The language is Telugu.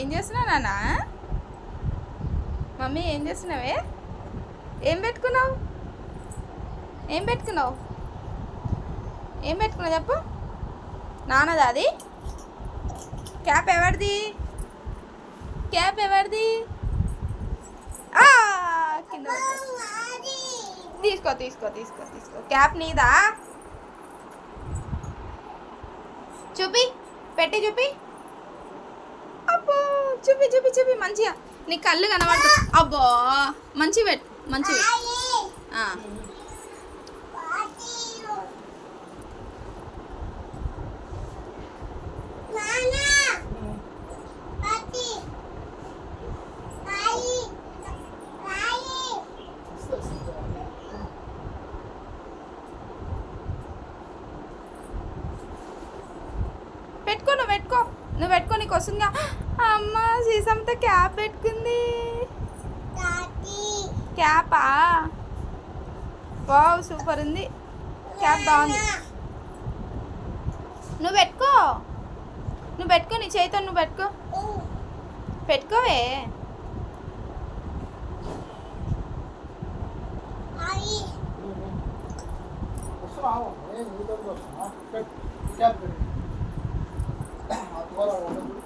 ఏం చేస్తున్నావు నాన్న? మమ్మీ ఏం చేస్తున్నావే? ఏం పెట్టుకున్నావు? ఏం పెట్టుకున్నావు? ఏం పెట్టుకున్నావు చెప్పు. నాన్నది అది? క్యాప్ ఎవరిది? క్యాప్ ఎవరిది? కింద తీసుకో తీసుకో తీసుకో తీసుకో. క్యాప్ నీదా? చూపి పెట్టి చూపి. చూపి చూపి చూపి మంచిగా. నీ కళ్ళు కనబడుతుంది అబ్బో మంచి పెట్టు మంచి పెట్టుకో నువ్వు పెట్టుకో. నువ్వు పెట్టుకో నీకు వస్తుందిగా. అమ్మ సీసంతో క్యాప్ పెట్టుకుంది. క్యాపా? వావ్ సూపర్ ఉంది. క్యాప్ బాగుంది. నువ్వు పెట్టుకో. నువ్వు పెట్టుకో నీ చేతితో నువ్వు పెట్టుకో. పెట్టుకోవే. వస్తున్నావా? বলো